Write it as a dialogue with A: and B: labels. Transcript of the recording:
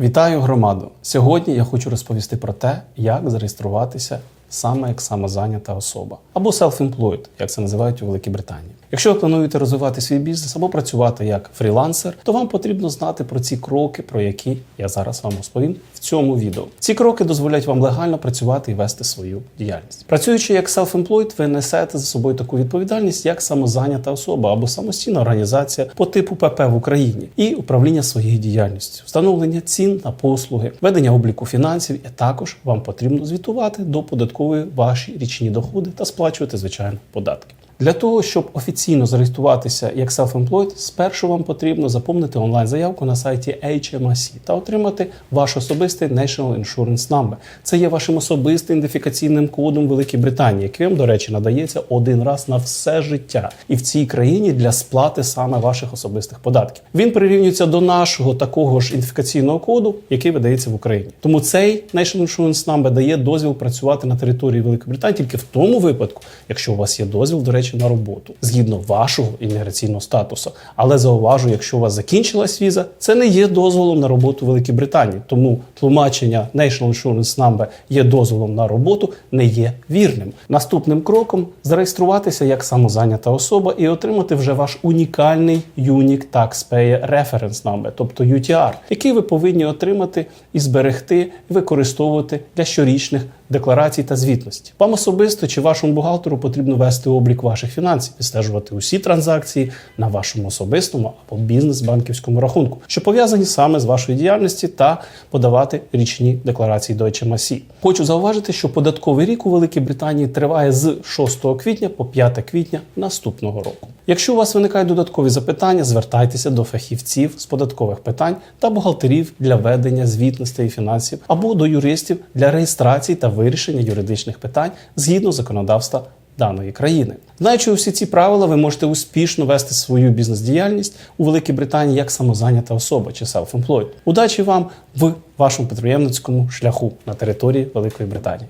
A: Вітаю громаду! Сьогодні я хочу розповісти про те, як зареєструватися саме як самозайнята особа або self-employed, як це називають у Великій Британії. Якщо ви плануєте розвивати свій бізнес або працювати як фрілансер, то вам потрібно знати про ці кроки, про які я зараз вам розповім в цьому відео. Ці кроки дозволять вам легально працювати і вести свою діяльність. Працюючи як self-employed, ви несете за собою таку відповідальність, як самозайнята особа або самостійна організація по типу ПП в Україні і управління своєю діяльністю, встановлення цін на послуги, ведення обліку фінансів, і також вам потрібно звітувати до податкової ваші річні доходи та сплачувати звичайно податки. Для того, щоб офіційно зареєструватися як self-employed, спершу вам потрібно заповнити онлайн-заявку на сайті HMRC та отримати ваш особистий National Insurance Number. Це є вашим особистим ідентифікаційним кодом Великій Британії, який вам, до речі, надається один раз на все життя і в цій країні для сплати саме ваших особистих податків. Він прирівнюється до нашого такого ж ідентифікаційного коду, який видається в Україні. Тому цей National Insurance Number дає дозвіл працювати на території Великої Британії тільки в тому випадку, якщо у вас є дозвіл, до речі, на роботу згідно вашого імміграційного статусу. Але зауважу, якщо у вас закінчилась віза, це не є дозволом на роботу в Великій Британії. Тому тлумачення National Insurance Number є дозволом на роботу не є вірним. Наступним кроком зареєструватися як самозайнята особа і отримати вже ваш унікальний Unique Taxpayer Reference Number, тобто UTR, який ви повинні отримати і зберегти, і використовувати для щорічних декларацій та звітності. Вам особисто чи вашому бухгалтеру потрібно вести облік ваших фінансів, відстежувати усі транзакції на вашому особистому або бізнес-банківському рахунку, що пов'язані саме з вашою діяльністю, та подавати річні декларації до HMRC. Хочу зауважити, що податковий рік у Великій Британії триває з 6 квітня по 5 квітня наступного року. Якщо у вас виникають додаткові запитання, звертайтеся до фахівців з податкових питань та бухгалтерів для ведення звітностей і фінансів або до юристів для реєстрації та вирішення юридичних питань згідно законодавства даної країни. Знаючи усі ці правила, ви можете успішно вести свою бізнес-діяльність у Великій Британії як самозайнята особа чи self-employed. Удачі вам в вашому підприємницькому шляху на території Великої Британії.